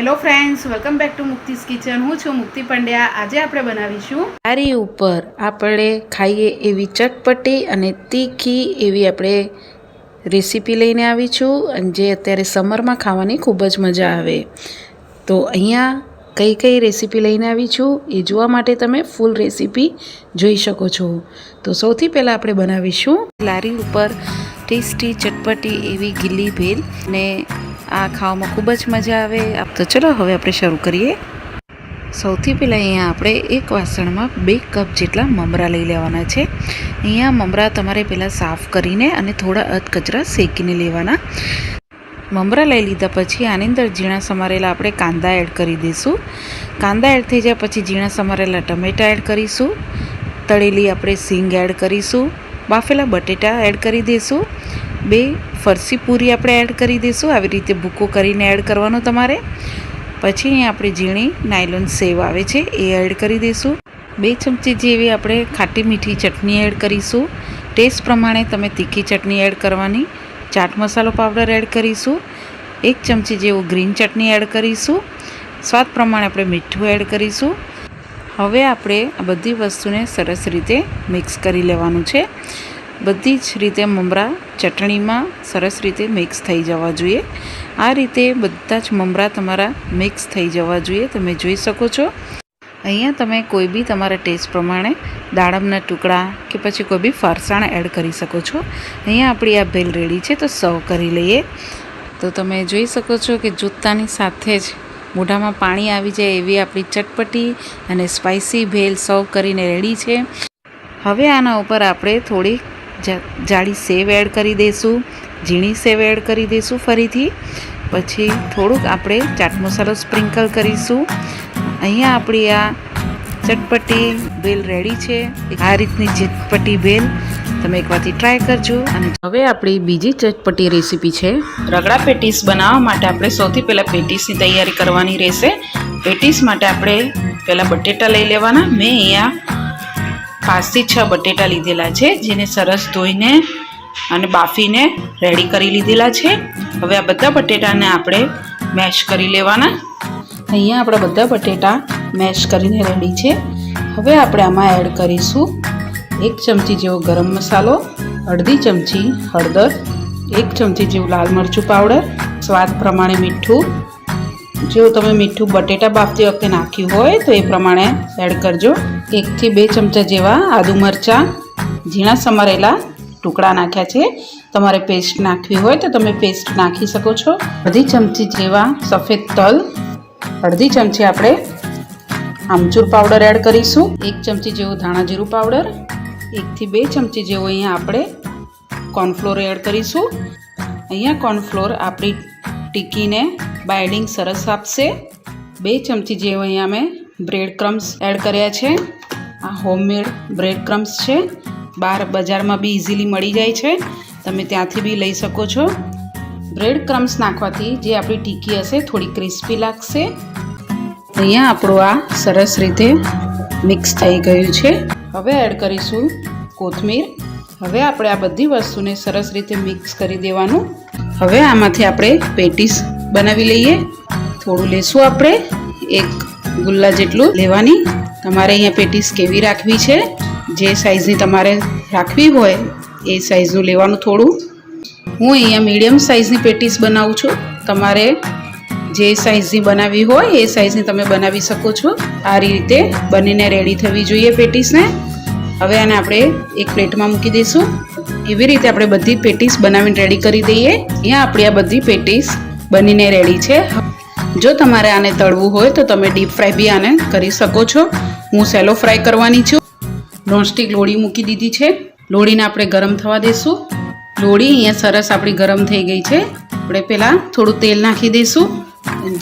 Hello friends welcome back to Mukti's kitchen હું છું મુક્તિ પંડ્યા. આજે આપણે બનાવીશું લારી ઉપર આપણે ખાઈએ એવી ચટપટી અને તીખી એવી આપણે રેસીપી લઈને આવી છું અને જે અત્યારે સમરમાં ખાવાની ખૂબ જ મજા આવે. તો અહીંયા કઈ કઈ રેસીપી લઈને આવી છું એ જોવા માટે તમે ફૂલ રેસીપી જોઈ શકો છો. તો સૌથી પહેલાં આપણે બનાવીશું. લારી ઉપર ટેસ્ટી ચટપટી એવી ગીલી ભેલ ને આ ખાવામાં ખૂબ જ મજા આવે. તો ચલો હવે આપણે શરૂ કરીએ. સૌથી પહેલાં અહીંયા આપણે એક વાસણમાં બે કપ જેટલા મમરા લઈ લેવાના છે. અહીંયા મમરા તમારે પહેલાં સાફ કરીને અને થોડા અધકચરા શેકીને લેવાના. મમરા લઈ લીધા પછી આની અંદર ઝીણા સમારેલા આપણે કાંદા એડ કરી દઈશું. કાંદા એડ થઈ જાય પછી ઝીણા સમારેલા ટમેટાં એડ કરીશું. તળેલી આપણે સિંગ એડ કરીશું. બાફેલા બટેટા એડ કરી દઈશું. બે ફરસી પૂરી આપણે એડ કરી દઈશું. આવી રીતે ભૂકો કરીને એડ કરવાનો તમારે. પછી આપણે ઝીણી નાયલોન સેવ આવે છે, એ એડ કરી દઈશું. બે ચમચી જેવી આપણે ખાટી મીઠી ચટણી એડ કરીશું. ટેસ્ટ પ્રમાણે તમે તીખી ચટણી એડ કરવાની, ચાટ મસાલો પાવડર એડ કરીશું. એક ચમચી જેવું ગ્રીન ચટણી એડ કરીશું. સ્વાદ પ્રમાણે આપણે મીઠું એડ કરીશું. હવે આપણે આ બધી વસ્તુને સરસ રીતે મિક્સ કરી લેવાનું છે. બધી જ રીતે મમરા ચટણીમાં સરસ રીતે મિક્સ થઈ જવા જોઈએ. આ રીતે બધા જ મમરા તમારા મિક્સ થઈ જવા જોઈએ. તમે જોઈ શકો છો. અહીંયા તમે કોઈ બી તમારા ટેસ્ટ પ્રમાણે દાડમના ટુકડા કે પછી કોઈ બી ફરસાણ એડ કરી શકો છો. અહીંયા આપણી આ ભેલ રેડી છે, તો સર્વ કરી લઈએ. તો તમે જોઈ શકો છો કે જૂતાની સાથે જ મોઢામાં પાણી આવી જાય એવી આપણી ચટપટી અને સ્પાઇસી ભેલ સર્વ કરીને રેડી છે. હવે આના ઉપર આપણે થોડી જા- જાડી સેવ એડ કરી દઈશું ઝીણી સેવ એડ કરી દઈશું ફરીથી. પછી થોડુંક આપણે ચાટ મસાલો સ્પ્રિંકલ કરીશું. અહીંયા આપણી આ ચટપટી ભેલ રેડી છે. આ રીતની ચટપટી ભેલ તમે એકવારથી ટ્રાય કરજો. અને હવે આપણી બીજી ચટપટી રેસીપી છે. રગડા પેટીસ બનાવવા માટે આપણે સૌથી પહેલાં પેટીસની તૈયારી કરવાની રહેશે. પેટીસ માટે આપણે પહેલાં બટેટા લઈ લેવાના. મેં અહીંયા પાંચથી છ બટેટા લીધેલા છે, જેને સરસ ધોઈને અને બાફીને રેડી કરી લીધેલા છે. હવે આ બધા બટેટાને આપણે મેશ કરી લેવાના. અહીંયા આપણા બધા બટેટા મેશ કરીને રેડી છે. હવે આપણે આમાં એડ કરીશું એક ચમચી જેવો ગરમ મસાલો, અડધી ચમચી હળદર, એક ચમચી જેવું લાલ મરચું પાવડર સ્વાદ પ્રમાણે મીઠું જો તમે મીઠું બટેટા બાફતી વખતે નાખ્યું હોય તો એ પ્રમાણે એડ કરજો. એકથી બે ચમચા જેવા આદુ મરચાં, ઝીણા સમારેલા ટુકડા નાખ્યા છે. તમારે પેસ્ટ નાખવી હોય તો તમે પેસ્ટ નાખી શકો છો. અડધી ચમચી જેવા સફેદ તલ, અડધી ચમચી આપણે આમચૂર પાવડર એડ કરીશું. એક ચમચી જેવું ધાણા જીરું પાવડર, એકથી બે ચમચી જેવો અહીંયા આપણે કોર્નફ્લોર એડ કરીશું. અહીંયા કોર્નફ્લોર આપણી ટીકીને બાઇડિંગ સરસ આપશે. બે ચમચી જેવું અહીંયા મેં બ્રેડ ક્રમ્સ એડ કર્યા છે. આ હોમમેડ બ્રેડ ક્રમ્સ છે. બહાર બજારમાં બી ઇઝીલી મળી જાય છે. તમે ત્યાંથી બી લઈ શકો છો. બ્રેડ ક્રમ્સ નાખવાથી જે આપણી ટીકી હશે થોડી ક્રિસ્પી લાગશે. અહીંયા આપણું આ સરસ રીતે મિક્સ થઈ ગયું છે. હવે એડ કરીશું કોથમીર. હવે આપણે આ બધી વસ્તુને સરસ રીતે મિક્સ કરી દેવાનું. હવે આમાંથી આપણે પેટીસ બનાવી લઈએ. થોડું લેશું આપણે. એક ગુલ્લા જેટલું લેવાની. તમારે અહીંયા પેટીસ કેવી રાખવી છે? જે સાઇઝની તમારે રાખવી હોય, એ સાઇઝનું લેવાનું થોડું. હું અહીંયા મીડિયમ સાઇઝની પેટીસ બનાવું છું. તમારે જે સાઇઝની બનાવી હોય, એ સાઇઝની તમે બનાવી શકો છો. આ રીતે બનીને રેડી થવી જોઈએ પેટીસને. હવે આને આપણે એક પ્લેટમાં મૂકી દઈશું. એવી રીતે આપણે બધી પેટીસ બનાવીને રેડી કરી દઈએ. અહીંયા આપણી આ બધી પેટીસ બનીને રેડી છે. જો તમારે આને તળવું હોય તો તમે ડીપ ફ્રાય બી આને કરી શકો છો. હું સેલો ફ્રાય કરવાની છું. નોનસ્ટિક લોળી મૂકી દીધી છે. લોળીને આપણે ગરમ થવા દઈશું લોળી અહીંયા સરસ આપણી ગરમ થઈ ગઈ છે. આપણે પહેલાં થોડું તેલ નાખી દઈશું.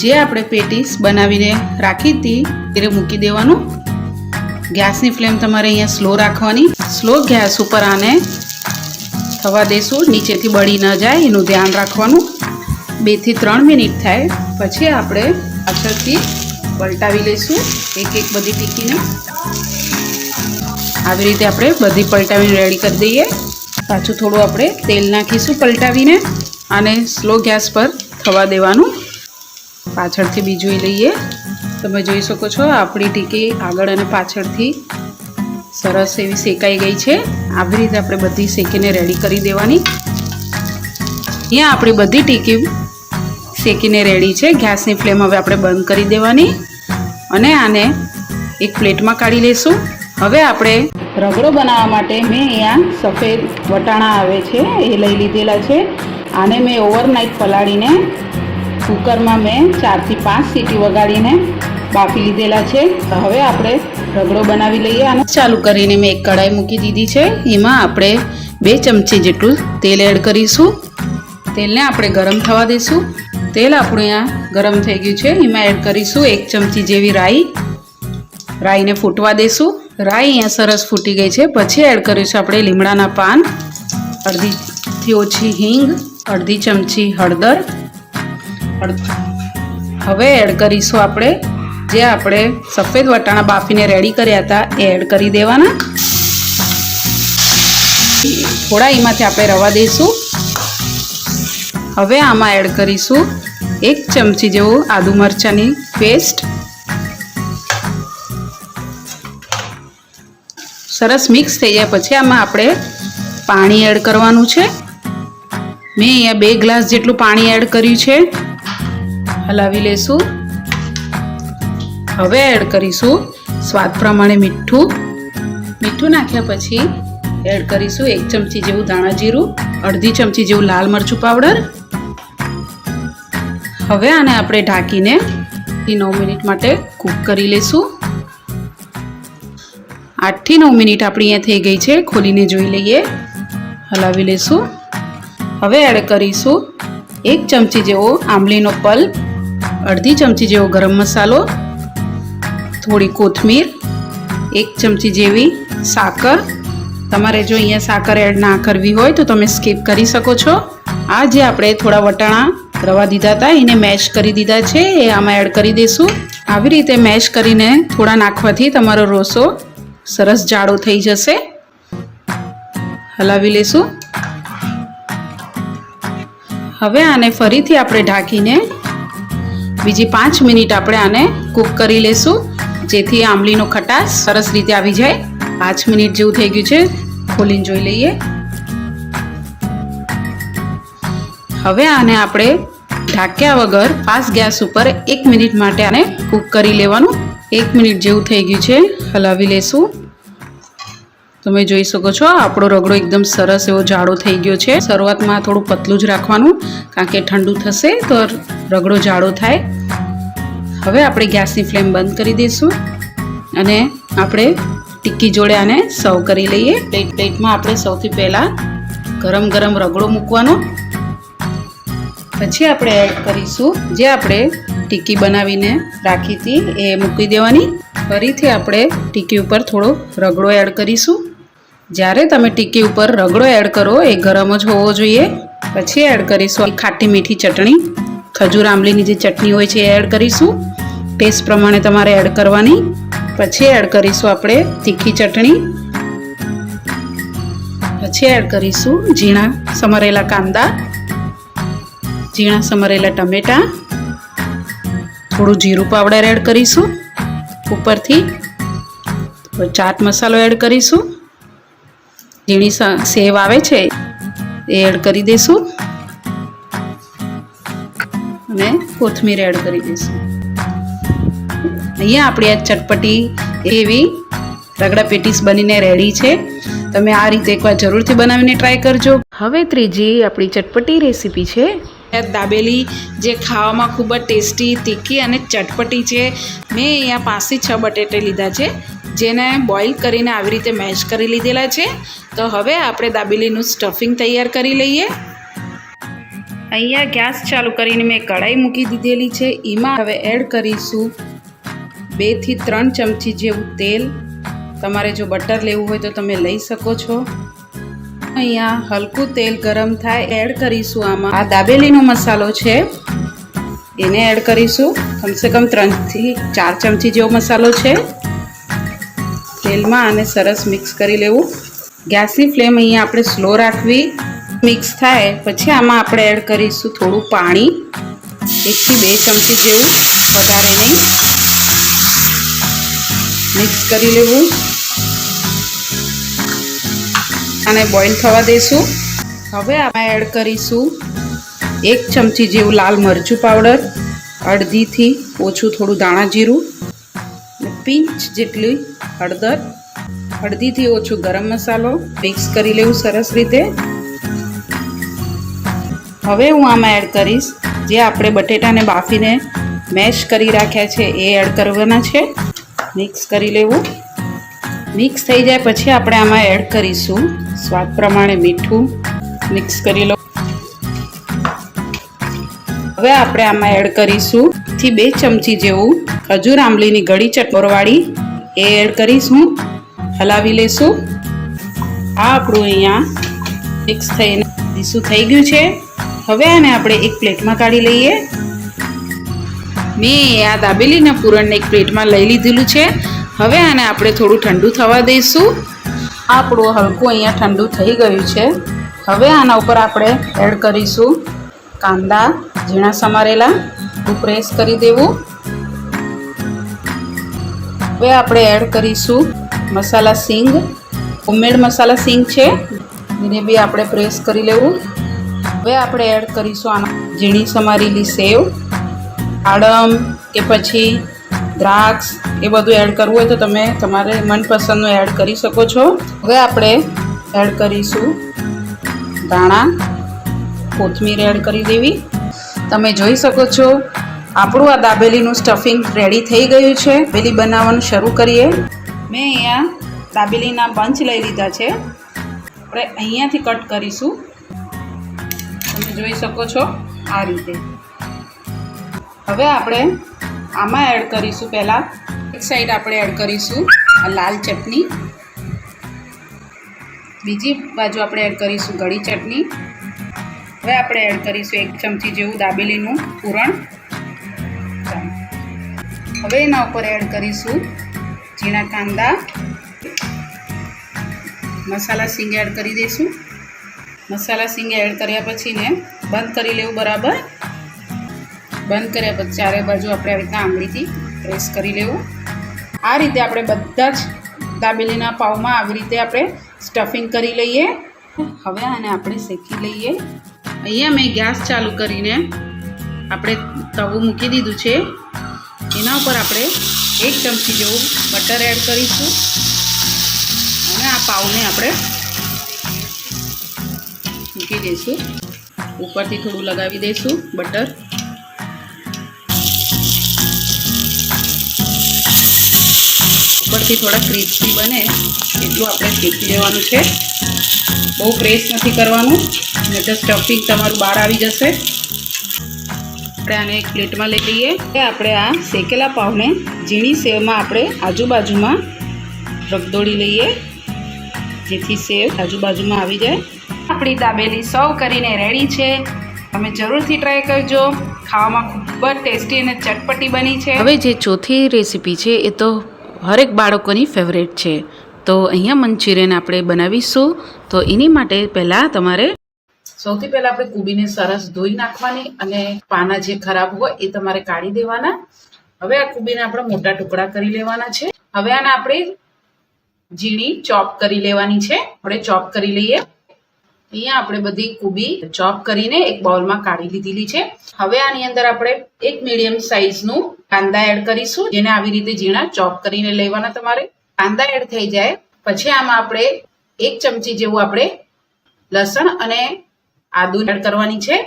જે આપણે પેટીસ બનાવીને રાખી હતી, એ મૂકી દેવાનું. ગેસની ફ્લેમ તમારે અહીંયા સ્લો રાખવાની. સ્લો ગેસ ઉપર આને થવા દેશું, નીચેથી બળી ન જાય, એનું ધ્યાન રાખવાનું. બેથી ત્રણ મિનિટ થાય, પછી આપણે પાછળથી પલટાવી લઈશું, એક એક બધી ટીકીને. આવી રીતે આપણે બધી પલટાવીને રેડી કરી દઈએ. પાછું થોડું આપણે તેલ નાખીશું પલટાવીને અને સ્લો ગેસ પર થવા દેવાનું. પાછળથી બીજું લઈએ. તમે જોઈ શકો છો, આપણી ટીકી આગળ અને પાછળથી સરસ એવી શેકાઈ ગઈ છે. આવી રીતે આપણે બધી શેકીને રેડી કરી દેવાની. અહીંયા આપણી બધી ટીકી શેકીને રેડી છે. ગેસની ફ્લેમ હવે આપણે બંધ કરી દેવાની અને આને એક પ્લેટમાં કાઢી લઈશું હવે આપણે રગડો બનાવવા માટે મેં અહીંયા સફેદ વટાણા આવે છે, એ લઈ લીધેલા છે. આને મેં ઓવરનાઇટ પલાળીને કુકરમાં મેં ચારથી પાંચ સીટી વગાડીને બાફી લીધેલા છે. હવે આપણે રગડો બનાવી લઈએ અને ચાલુ કરીને મેં એક કઢાઈ મૂકી દીધી છે. એમાં આપણે બે ચમચી જેટલું તેલ એડ કરીશું. તેલને આપણે ગરમ થવા દઈશું તેલ આપણું અહીંયા ગરમ થઈ ગયું છે. એમાં એડ કરીશું એક ચમચી જેવી રાઈ. રાઈને ફૂટવા દઈશું રાઈ અહીંયા સરસ ફૂટી ગઈ છે. પછી એડ કરીશું આપણે લીમડાના પાન. અડધીથી ઓછી હિંગ, અડધી ચમચી હળદર. હવે એડ કરીશું આપણે જે આપણે સફેદ વટાણા બાફીને રેડી કર્યા હતા, એ એડ કરી દેવાના. થોડા એમાંથી આપણે રવા દઈશું. હવે આમાં એડ કરીશું એક ચમચી જેવું આદુ મરચાંની પેસ્ટ સરસ મિક્સ થઈ જાય. પછી આમાં આપણે પાણી એડ કરવાનું છે. મેં અહીંયા બે ગ્લાસ જેટલું પાણી એડ કર્યું છે. હલાવી લેશું. હવે એડ કરીશું સ્વાદ પ્રમાણે મીઠું. મીઠું નાખ્યા પછી એડ કરીશું એક ચમચી જેવું દાણા જીરું, અડધી ચમચી જેવું લાલ મરચું પાવડર. હવે આને આપણે ઢાંકીને નવ મિનિટ માટે કૂક કરી લઈશું આઠથી નવ મિનિટ આપણી અહીંયા થઈ ગઈ છે, ખોલીને જોઈ લઈએ. હલાવી લઈશું હવે એડ કરીશું એક ચમચી જેવો આંબલીનો પલ્પ, અડધી ચમચી જેવો ગરમ મસાલો થોડી કોથમીર, એક ચમચી જેવી સાકર. તમારે જો અહીંયા સાકર એડ ના કરવી હોય તો તમે સ્કીપ કરી શકો છો. આ જે આપણે થોડા વટાણા રવા દીધા હતા, એને મેશ કરી દીધા છે. એ આમાં એડ કરી દઈશું આવી રીતે મેશ કરીને થોડા નાખવાથી તમારો રોસો સરસ જાડો થઈ જશે. હલાવી લેશું. હવે આને ફરીથી આપણે ઢાંકીને બીજી પાંચ મિનિટ આપણે આને કૂક કરી લેશું. જેથી આંબલીનો ખટાશ સરસ રીતે આવી જાય. પાંચ મિનિટ જેવું થઈ ગયું છે. ખોલીને જોઈ લઈએ. હવે આને આપણે ઢાંક્યા વગર ફાસ્ટ ગેસ ઉપર એક મિનિટ માટે આને કૂક કરી લેવાનું. એક મિનિટ જેવું થઈ ગયું છે. હલાવી લેશું. તમે જોઈ શકો છો, આપણો રગડો એકદમ સરસ એવો જાડો થઈ ગયો છે. શરૂઆતમાં થોડું પતલું જ રાખવાનું, કારણ કે ઠંડુ થશે તો રગડો જાડો થાય. હવે આપણે ગેસની ફ્લેમ બંધ કરી દઈશું અને આપણે ટિક્કી જોડે આને સર્વ કરી લઈએ. પ્લેટ પ્લેટમાં આપણે સૌથી પહેલાં ગરમ ગરમ રગડો મૂકવાનો. પછી આપણે એડ કરીશું જે આપણે ટિક્કી બનાવીને રાખી હતી એ મૂકી દેવાની. ફરીથી આપણે ટિક્કી ઉપર થોડો રગડો એડ કરીશું. જ્યારે તમે ટિક્કી ઉપર રગડો એડ કરો એ ગરમ જ હોવો જોઈએ. પછી એડ કરીશું ખાટી મીઠી ચટણી. ખજૂર આંબલીની જે ચટણી હોય છે એ એડ કરીશું. ટેસ્ટ પ્રમાણે તમારે એડ કરવાની. પછી એડ કરીશું આપણે તીખી ચટણી. પછી એડ કરીશું ઝીણા સમરેલા કાંદા. ઝીણા સમરેલા ટમેટાં. થોડું જીરું પાવડર એડ કરીશું ઉપરથી. ચાટ મસાલો એડ કરીશું. ઝીણી સેવ આવે છે એ એડ કરી દઈશું અને કોથમીર એડ કરી દઈશું. અહીંયા આપણી આ ચટપટી એવી રગડા પેટીસ બનીને રેડી છે. તમે આ રીતે એકવાર જરૂરથી બનાવીને ટ્રાય કરજો. હવે ત્રીજી આપણી ચટપટી રેસીપી છે. દાબેલી જે ખાવામાં ખૂબ જ ટેસ્ટી તીખી અને ચટપટી છે. મેં અહીંયા પાંચથી છ બટેટે લીધા છે જેને બોઇલ કરીને આવી રીતે મેશ કરી લીધેલા છે. તો હવે આપણે દાબેલીનું સ્ટફિંગ તૈયાર કરી લઈએ. અહીંયા ગેસ ચાલુ કરીને મેં કઢાઈ મૂકી દીધેલી છે. એમાં હવે એડ કરીશું બેથી ત્રણ ચમચી જેવું તેલ. તમારે જો બટર લેવું હોય તો તમે લઈ શકો છો. અહીંયા હલકું તેલ ગરમ થાય એડ કરીશું આમાં. આ દાબેલીનો મસાલો છે. એને એડ કરીશું. કમસે કમ ત્રણથી ચાર ચમચી જેવો મસાલો છે. તેલમાં આને સરસ મિક્સ કરી લેવું. ગેસની ફ્લેમ અહીંયા આપણે સ્લો રાખવી. મિક્સ થાય, પછી આમાં આપણે એડ કરીશું થોડું પાણી. એકથી બે ચમચી જેવું વધારે નહીં. મિક્સ કરી લેવું. અને બોઇલ થવા દઈશું હવે આમાં એડ કરીશું એક ચમચી જેવું લાલ મરચું પાવડર, અડધીથી ઓછું થોડું દાણા જીરું પિંચ જેટલી હળદર, અડધીથી ઓછું ગરમ મસાલો મિક્સ કરી લેવું સરસ રીતે. હવે હું આમાં એડ કરીશ. જે આપણે બટેટાને બાફીને મેશ કરી રાખ્યા છે, એ એડ કરવાના છે. મિક્સ કરી લેવું. મિક્સ થઈ જાય પછી આપણે આમાં એડ કરીશું. સ્વાદ પ્રમાણે મીઠું મિક્સ કરી લો. હવે આપણે આમાં એડ કરીશું થી બે ચમચી જેવું ખજૂર આંબલીની ગળી ચટોરવાળી એ એડ કરીશું હલાવી લેશું. આ આપણું અહીંયા મિક્સ થઈને ડીશું થઈ ગયું છે. હવે આને આપણે એક પ્લેટમાં કાઢી લઈએ. મેં આ દાબેલીના પૂરણને એક પ્લેટમાં લઈ લીધેલું છે. હવે આને આપણે થોડું ઠંડુ થવા દઈશું. આપણું હલકું અહીંયા ઠંડુ થઈ ગયું છે. હવે આના ઉપર આપણે એડ કરીશું કાંદા, ઝીણા સમારેલા. પ્રેસ કરી દેવું. હવે આપણે એડ કરીશું મસાલા સિંગ. ઉમેડ મસાલા સિંગ છે. એને બી આપણે પ્રેસ કરી લેવું. હવે આપણે એડ કરીશું આમાં ઝીણી સમારેલી સેવ, આડમ કે પછી દ્રાક્ષ એ બધું એડ કરવું હોય તો તમે તમારે મનપસંદનું એડ કરી શકો છો. હવે આપણે એડ કરીશું ધાણા, કોથમીર એડ કરી દેવી. તમે જોઈ શકો છો, આપણું આ દાબેલીનું સ્ટફિંગ રેડી થઈ ગયું છે. દાબેલી બનાવવાનું શરૂ કરીએ. મેં અહીંયા દાબેલીના બંચ લઈ લીધા છે. આપણે અહીંયાથી કટ કરીશું. તમે જોઈ શકો છો આ રીતે. હવે આપણે આમાં એડ કરીશું પહેલાં. એક સાઈડ આપણે એડ કરીશું આ લાલ ચટણી. બીજી બાજુ આપણે એડ કરીશું ગળી ચટણી. હવે આપણે એડ કરીશું એક ચમચી જેવું દાબેલીનું પૂરણ. હવે એના ઉપર એડ કરીશું ઝીણા કાંદા. મસાલા સિંગ એડ કરી દઈશું. મસાલા સિંગ એડ કર્યા પછી ને બંધ કરી લેવું બરાબર. બંધ કર્યા પછી ચારે બાજુ આપણે આવી રીતના આંગળીથી પ્રેસ કરી લેવું. આ રીતે આપણે બધા જ દાબેલીના પાવમાં આવી રીતે આપણે સ્ટફિંગ કરી લઈએ. હવે આને આપણે શેકી લઈએ. અહીંયા મેં ગેસ ચાલુ કરીને આપણે તવું મૂકી દીધું છે. એના ઉપર આપણે એક ચમચી જેવું બટર એડ કરીશું. અને આ પાવને આપણે મૂકી દઈશું ઉપરથી થોડું લગાવી દઈશું બટર. ઉપરથી થોડા ક્રિસ્પી બને, એટલું આપણે શેકી લેવાનું છે. બહુ પ્રેસ નથી કરવાનું નહીં તો સ્ટફિંગ તમારું બહાર આવી જશે. આપણે આને એક પ્લેટમાં લઈ લઈએ. કે આપણે આ શેકેલા પાવને ઝીણી સેવમાં આપણે આજુબાજુમાં રગદોડી લઈએ, જેથી સેવ આજુબાજુમાં આવી જાય. આપણી દાબેલી સર્વ કરીને રેડી છે. તમે જરૂરથી ટ્રાય કરજો. ખાવામાં ખૂબ જ ટેસ્ટી અને ચટપટી બની છે. હવે જે ચોથી રેસીપી છે, એ તો હરેક બાળકોની ફેવરેટ છે. તો અહીંયા મંચુરિયન આપણે બનાવીશું. તો એની માટે પહેલાં તમારે સૌથી પહેલાં આપણે કુબીને સરસ ધોઈ નાખવાની અને પાના જે ખરાબ હોય, એ તમારે કાઢી દેવાના. હવે આ કુબીને આપણે મોટા ટુકડા કરી લેવાના છે. હવે આને આપણે ઝીણી ચોપ કરી લેવાની છે. આપણે ચોપ કરી લઈએ. અહીંયા આપણે બધી કુબી ચોપ કરીને એક બાઉલમાં કાઢી લીધેલી છે. હવે આની અંદર આપણે એક મીડિયમ સાઈઝનું કાંદા એડ કરીશું, જેને આવી રીતે ઝીણા ચોપ કરીને લેવાના તમારે. કાંદા એડ થઈ જાય, પછી આમાં આપણે એક ચમચી જેવું આપણે લસણ અને આદુ એડ કરવાની છે.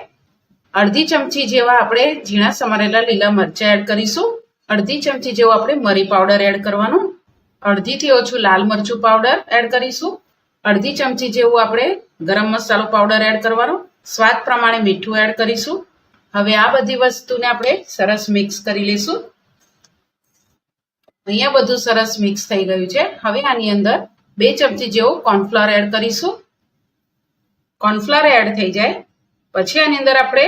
અડધી ચમચી જેવા આપણે ઝીણા સમારેલા લીલા મરચાં એડ કરીશું. અડધી ચમચી જેવો આપણે મરી પાવડર એડ કરવાનું. અડધીથી ઓછું લાલ મરચું પાવડર એડ કરીશું. અડધી ચમચી જેવું આપણે ગરમ મસાલો પાવડર એડ કરવાનો. સ્વાદ પ્રમાણે મીઠું એડ કરીશું. હવે આ બધી વસ્તુને આપણે સરસ મિક્સ કરી લઈશું અહીંયા બધું સરસ મિક્સ થઈ ગયું છે. હવે આની અંદર બે ચમચી જેવો કોર્નફ્લાવર એડ કરીશું. કોર્નફ્લાવર એડ થઈ જાય. પછી આની અંદર આપણે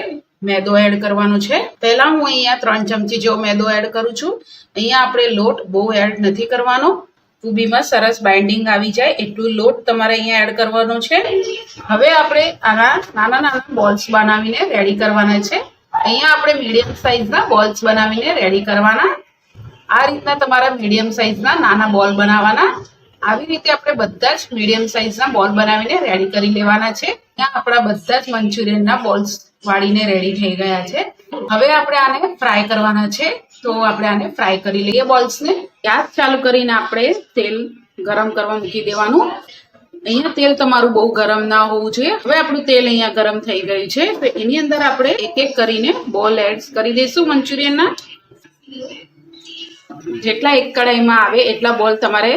મેદો એડ કરવાનો છે. પહેલા હું અહીંયા ત્રણ ચમચી જેવો મેદો એડ કરું છું. અહીંયા આપણે લોટ બહુ એડ નથી કરવાનો. કુબીમાં સરસ બાઇન્ડિંગ આવી જાય. એટલું લોટ તમારે અહીંયા એડ કરવાનો છે. હવે આપણે આના નાના નાના બોલ્સ બનાવીને રેડી કરવાના છે. અહીંયા આપણે મીડિયમ સાઇઝના બોલ્સ બનાવીને રેડી કરવાના. આ રીતના તમારા મીડિયમ સાઇઝના નાના બોલ બનાવવાના. આવી રીતે આપણે બધા જ મીડિયમ સાઇઝના બોલ બનાવીને રેડી કરી લેવાના છે. ત્યાં આપણા બધા જ મંચુરિયનના બોલ્સ વાળીને રેડી થઈ ગયા છે. હવે આપણે આને ફ્રાય કરવાના છે. તો આપણે આને ફ્રાય કરી લઈએ બોલ્સને. ગેસ ચાલુ કરીને આપણે તેલ ગરમ કરવા મૂકી દેવાનું. અહીંયા તેલ તમારું બહુ ગરમ ના હોવું જોઈએ. હવે આપણું તેલ અહીંયા ગરમ થઈ ગયું છે. તો એની અંદર આપણે એક એક કરીને બોલ એડ કરી દઈશું મંચુરિયનના. જેટલા એક કડાઈમાં આવે એટલા બોલ તમારે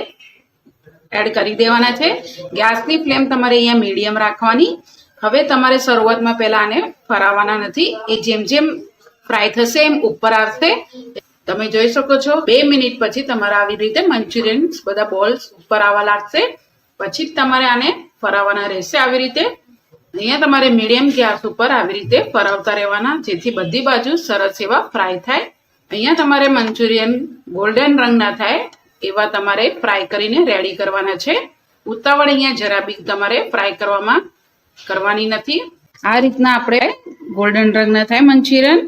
એડ કરી દેવાના છે. ગેસની ફ્લેમ તમારે અહીંયા મીડિયમ રાખવાની. હવે તમારે શરૂઆતમાં પહેલા આને ફરાવવાના નથી. એ જેમ જેમ ફ્રાય થશે એમ ઉપર આવશે. તમે જોઈ શકો છો, બે મિનિટ પછી તમારે આવી રીતે મંચુરિયન બધા બોલ્સ ઉપર આવવા લાગશે. પછી જ તમારે આને ફરાવવાના રહેશે આવી રીતે. અહીંયા તમારે મીડિયમ ગેસ ઉપર આવી રીતે ફરાવતા રહેવાના, જેથી બધી બાજુ સરસ એવા ફ્રાય થાય. અહીંયા તમારે મંચુરિયન ગોલ્ડન રંગના થાય, એવા તમારે ફ્રાય કરીને રેડી કરવાના છે. ઉતાવળ અહીંયા જરા બી તમારે ફ્રાય કરવામાં કરવાની નથી. આ રીતના આપણે ગોલ્ડન રંગના થાય મંચુરિયન.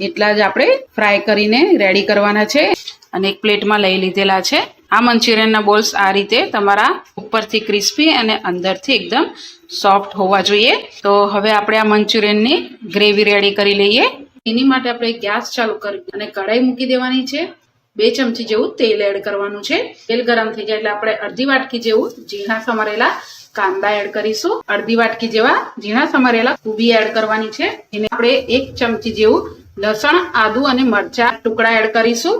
એટલા જ આપણે ફ્રાય કરીને રેડી કરવાના છે અને એક પ્લેટમાં લઈ લીધેલા છે. આ મંચુરિયનના બોલ્સ આ રીતે તમારા ઉપરથી ક્રિસ્પી અને અંદરથી એકદમ સોફ્ટ હોવા જોઈએ. તો હવે આપણે આ મંચુરિયનની ગ્રેવી રેડી કરી લઈએ. એની માટે આપણે ગેસ ચાલુ કરી અને કઢાઈ મૂકી દેવાની છે. બે ચમચી જેવું તેલ એડ કરવાનું છે. તેલ ગરમ થઈ જાય એટલે આપણે અડધી વાટકી જેવું ઝીણા સમારેલા કાંદા એડ કરીશું. અડધી વાટકી જેવા ઝીણા સમારેલા કુબી એડ કરવાની છે. એને આપણે એક ચમચી જેવું લસણ, આદુ અને મરચા ટુકડા એડ કરીશું.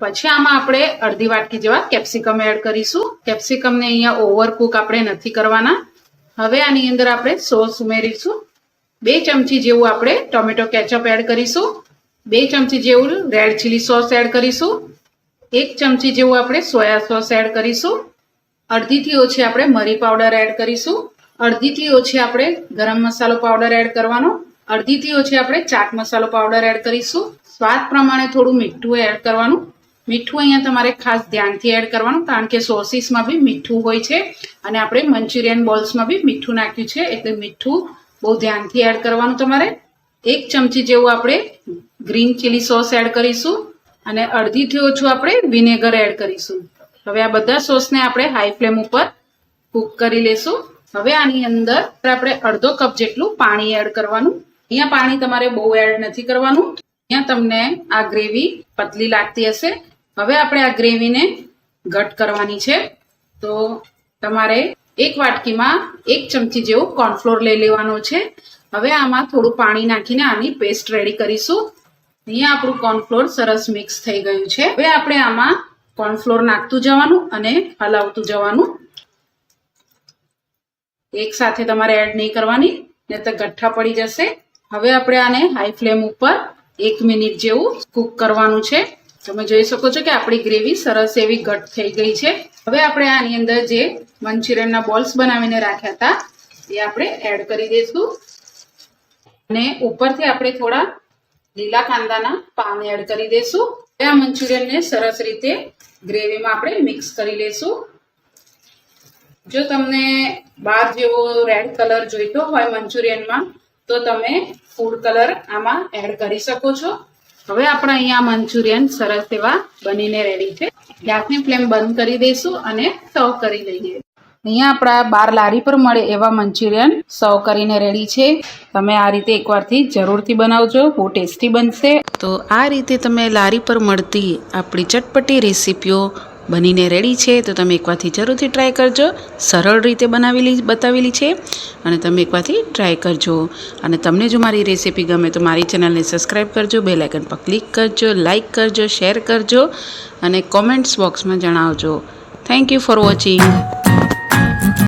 પછી આમાં આપણે અડધી વાટકી જેવા કેપ્સિકમ એડ કરીશું. કેપ્સિકમને અહીંયા ઓવરકુક આપણે નથી કરવાના. હવે આની અંદર આપણે સોસ ઉમેરીશું. બે ચમચી જેવું આપણે ટોમેટો કેચઅપ એડ કરીશું. બે ચમચી જેવું રેડ ચીલી સોસ એડ કરીશું. એક ચમચી જેવું આપણે સોયા સોસ એડ કરીશું. અડધીથી ઓછી આપણે મરી પાવડર એડ કરીશું. અડધીથી ઓછી આપણે ગરમ મસાલો પાવડર એડ કરવાનો. અડધીથી ઓછી આપણે, ચાટ મસાલો પાવડર એડ કરીશું. સ્વાદ પ્રમાણે થોડું મીઠું એડ કરવાનું. મીઠું અહીંયા તમારે ખાસ ધ્યાનથી એડ કરવાનું, કારણ કે સોસીસમાં બી મીઠું હોય છે અને આપણે મંચુરિયન બોલ્સમાં બી મીઠું નાખ્યું છે, એટલે મીઠું બહુ ધ્યાનથી એડ કરવાનું તમારે. એક ચમચી જેવું આપણે ગ્રીન ચીલી સોસ એડ કરીશું અને અડધીથી ઓછું આપણે વિનેગર એડ કરીશું. હવે આ બધા સોસને આપણે હાઈ ફ્લેમ ઉપર કુક કરી લેશું. હવે આની અંદર આપણે અડધો કપ જેટલું પાણી એડ કરવાનું. અહીંયા પાણી તમારે બહુ એડ નથી કરવાનું. અહીંયા તમને આ ગ્રેવી પતલી લાગતી હશે. હવે આપણે આ ગ્રેવીને ઘટ કરવાની છે. તો તમારે એક વાટકીમાં એક ચમચી જેવો કોર્નફ્લોર લઈ લેવાનો છે. હવે આમાં થોડું પાણી નાખીને આની પેસ્ટ રેડી કરીશું. અહીંયા આપણું કોર્નફ્લોર સરસ મિક્સ થઈ ગયું છે. હવે આપણે આમાં કોર્નફ્લોર નાખતું જવાનું અને હલાવતું જવાનું. એક સાથે તમારે એડ નહીં કરવાની નહીં તો ગઠ્ઠા પડી જશે. હવે આપણે આને હાઈ ફ્લેમ ઉપર એક મિનિટ જેવું કુક કરવાનું છે. તમે જોઈ શકો છો કે આપણી ગ્રેવી સરસ એવી ઘટ થઈ ગઈ છે. હવે આપણે આની અંદર જે મંચુરિયનના બોલ્સ બનાવીને રાખ્યા હતા, એ આપણે એડ કરી દઈશું. અને ઉપરથી આપણે થોડા લીલા કાંદાના પાન એડ કરી દઈશું. હવે આ મંચુરિયનને સરસ રીતે ગ્રેવીમાં આપણે મિક્સ કરી લઈશું. જો તમને બાર જેવો રેડ કલર જોઈતો હોય મંચુરિયનમાં તો તમે ફૂડ કલર આમાં એડ કરી શકો છો. હવે આપણે અહીંયા મંચુરિયન સરસ એવા બનીને રેડી છે. ગેસની ફ્લેમ બંધ કરી દઈશું અને સર્વ કરી લઈએ અહીંયા આપણા બાર લારી પર મળે એવા મંચુરિયન સર્વ કરીને રેડી છે. તમે આ રીતે એકવારથી જરૂરથી બનાવજો, બહુ ટેસ્ટી બનશે. તો આ રીતે તમે લારી પર મળતી આપણી ચટપટી રેસીપીઓ બનીને રેડી છે, તો તમે એકવારથી જરૂરથી ટ્રાય કરજો. સરળ રીતે બનાવેલી, બતાવેલી છે, અને તમે એકવારથી ટ્રાય કરજો. અને તમને જો મારી રેસીપી ગમે, તો મારી ચેનલને સબસ્ક્રાઈબ કરજો બે લાઇકન પર ક્લિક કરજો લાઇક કરજો શેર કરજો, અને કોમેન્ટ્સ બોક્સમાં જણાવજો. Thank you for watching